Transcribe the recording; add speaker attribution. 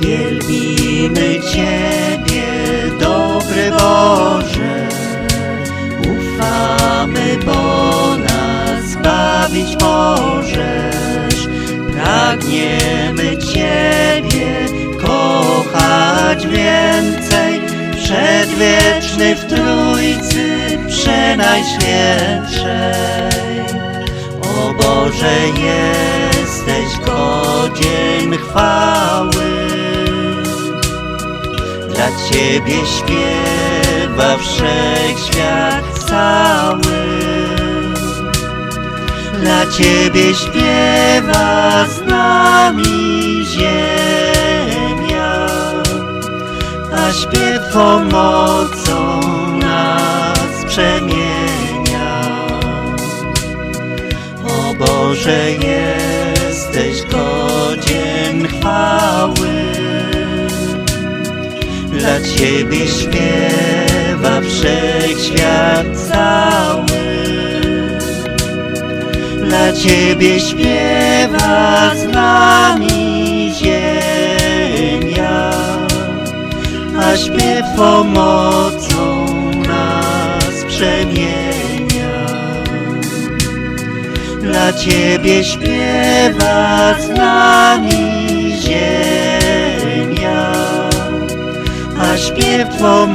Speaker 1: Wielbimy Ciebie, dobry Boże, ufamy, bo nas zbawić możesz. Pragniemy Ciebie kochać więcej, przedwieczny w Trójcy, przenajświętsze. O Boże, jesteś godzien chwały. Dla Ciebie śpiewa wszechświat cały. Dla Ciebie śpiewa z nami ziemia, a śpiew Twą mocą nas przemienia. Boże, jesteś godzien chwały. Dla Ciebie śpiewa wszechświat cały. Dla Ciebie śpiewa z nami ziemia, a śpiew Twą mocą nas przemienia. Dla Ciebie śpiewa z nami ziemia, a śpiew Twą